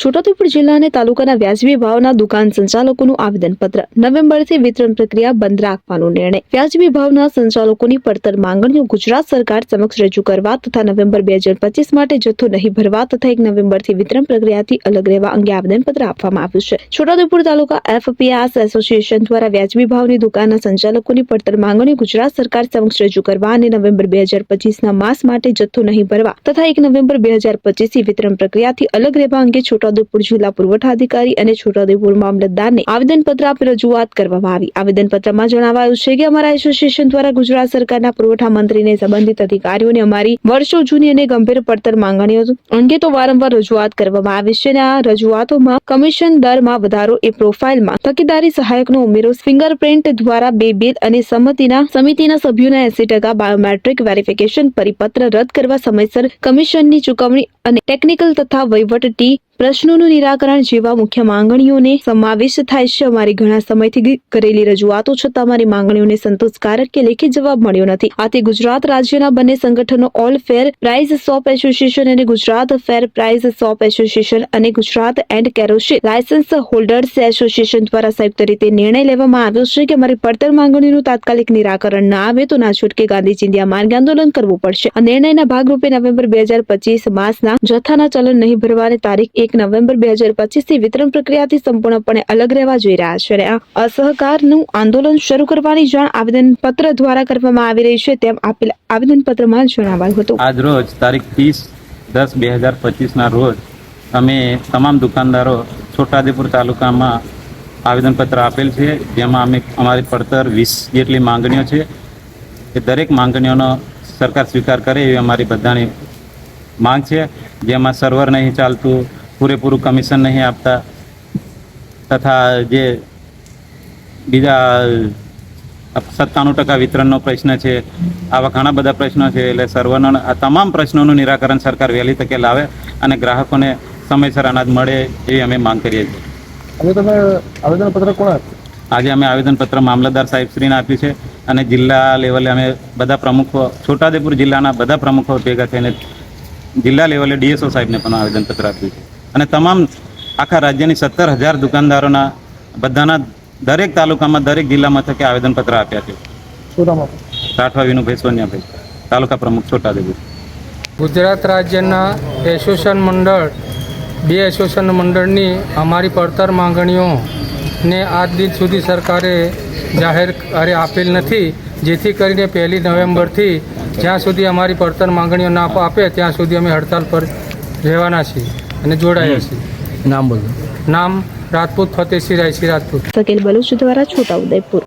છોટાઉદેપુર જિલ્લા અને તાલુકાના વ્યાજબી ભાવના દુકાન સંચાલકોનું આવેદનપત્ર. નવેમ્બરથી વિતરણ પ્રક્રિયા બંધ રાખવાનો નિર્ણય. વ્યાજબી ભાવના સંચાલકોની પડતર માંગણીઓ ગુજરાત સરકાર સમક્ષ રજૂ કરવા તથા નવેમ્બર બે હજાર પચીસ માટે જથ્થો નહીં ભરવા તથા એક નવેમ્બરથી વિતરણ પ્રક્રિયાથી અલગ રહેવા અંગે આવેદનપત્ર આપવામાં આવ્યું છે. છોટાઉદેપુર તાલુકા એફપીએસ એસોસિએશન દ્વારા વ્યાજબી ભાવની દુકાનના સંચાલકોની પડતર માંગણીઓ ગુજરાત સરકાર સમક્ષ રજૂ કરવા અને નવેમ્બર બે હજાર પચીસના માસ માટે જથ્થો નહીં ભરવા તથા એક નવેમ્બર બે હજાર પચીસથી વિતરણ પ્રક્રિયાથી અલગ રહેવા અંગે છોટાઉદેપુર જિલ્લા પુરવઠા અધિકારી અને છોટાઉદેપુર મામલતદારને આવેદનપત્ર આપી રજૂઆત કરવામાં આવી. આવેદનપત્રમાં જણાવાયું છે કે અમારા એસોસિએશન દ્વારા ગુજરાત સરકારના પુરવઠા મંત્રીને સંબંધિત અધિકારીઓને અમારી વર્ષો જૂની અને ગંભીર પડતર માંગણીઓ અંગે તો વારંવાર રજૂઆત કરવામાં આવી છે અને આ રજૂઆતોમાં કમિશન દરમાં વધારો એ પ્રોફાઇલમાં તકેદારી સહાયકનો ઉમેરો, ફિંગરપ્રિન્ટ દ્વારા બે બિલ અને સંમતિના સમિતિના સભ્યોના એસી ટકા બાયોમેટ્રિક વેરિફિકેશન પરિપત્ર રદ કરવા સમયસર કમિશનની ચુકવણી અને ટેકનિકલ તથા વહીવટી પ્રશ્નોનું નિરાકરણ જેવા મુખ્ય માંગણીઓને સમાવેશ થાય છે. અમારી ઘણા સમયથી કરેલી રજૂઆતો છતાં અમારી માંગણીઓને સંતોષકારક કે લેખિત જવાબ મળ્યો નથી. આથી ગુજરાત રાજ્યના બંને સંગઠનો all fair price shop association અને Gujarat fair price shop association અને Gujarat and kerosene licence holders association દ્વારા સંયુક્ત રીતે નિર્ણય લેવામાં આવ્યો છે કે અમારી પડતર માંગણીનું તાત્કાલિક નિરાકરણ ન આવે તો ના છૂટકે ગાંધી ચિંધ્યા માર્ગ આંદોલન કરવું પડશે. આ નિર્ણયના ભાગરૂપે નવેમ્બર બે હજાર પચીસ માસના જથ્થાના ચલણ નહીં ભરવાની તારીખ એક નવેમ્બર બે હજાર પચીસથી વિતરણ પ્રક્રિયાથી સંપૂર્ણપણે અલગ રહેવા જઈ રહ્યા છે. અસહકારનું આંદોલન શરૂ કરવાની જાણ આવેદન પત્ર દ્વારા કરવામાં આવી રહી છે તેમ આપેલ આવેદન પત્રમાં જણાવાયું હતું. આજ રોજ તારીખ ત્રીસ દસ બે હજાર પચીસના રોજ અમે તમામ દુકાનદારો છોટાદેપુર તાલુકામાં આવેદનપત્ર આપેલ છે, જેમાં અમે અમારી પડતર વીસ જેટલી માંગણીઓ છે એ દરેક માંગણીઓનો સરકાર સ્વીકાર કરે એવી અમારી બધાની માંગ છે. જેમાં સર્વર નહીં ચાલતું પૂરેપૂરું કમિશન નહીં આપતા. તથા જે બીજા સત્તાણું ટકા વિતરણનો પ્રશ્ન છે આવા ઘણા બધા પ્રશ્નો છે એટલે સર્વનો આ તમામ પ્રશ્નોનું નિરાકરણ સરકાર વહેલી તકે લાવે અને ગ્રાહકોને સમયસર અનાજ મળે એવી અમે માંગ કરીએ છીએ. હવે તમે આવેદનપત્ર કોણ આપ્યું? આજે અમે આવેદનપત્ર મામલતદાર સાહેબશ્રીને આપ્યું છે અને જિલ્લા લેવલે અમે બધા પ્રમુખો છોટાઉદેપુર જિલ્લાના બધા પ્રમુખો ભેગા થઈને જિલ્લા લેવલે ડીએસઓ સાહેબને પણ આવેદનપત્ર આપ્યું છે. અને તમામ આખા રાજ્યની સત્તર હજાર દુકાનદારોના બધાના દરેક તાલુકામાં દરેક જિલ્લા મથકે આવેદનપત્ર આપ્યા છે. શું રાઠવા વિનુભાઈ સોનિયાભાઈ. તાલુકા પ્રમુખ છોટાદેવી. ગુજરાત રાજ્યના એસોસિએશન મંડળ બે એસોસિએશન મંડળની અમારી પડતર માંગણીઓને આજ દિન સુધી સરકારે જાહેર અરે આપેલ નથી જેથી કરીને પહેલી નવેમ્બરથી જ્યાં સુધી અમારી પડતર માંગણીઓ ના આપે ત્યાં સુધી અમે હડતાલ પર રહેવાના છીએ. અને જોડાયા છીએ. નામ બોલો. નામ રાજપૂત ફતેહસિંહ રાયસિંહ રાજપૂત સકેલ બલુચ દ્વારા છોટાઉદેપુર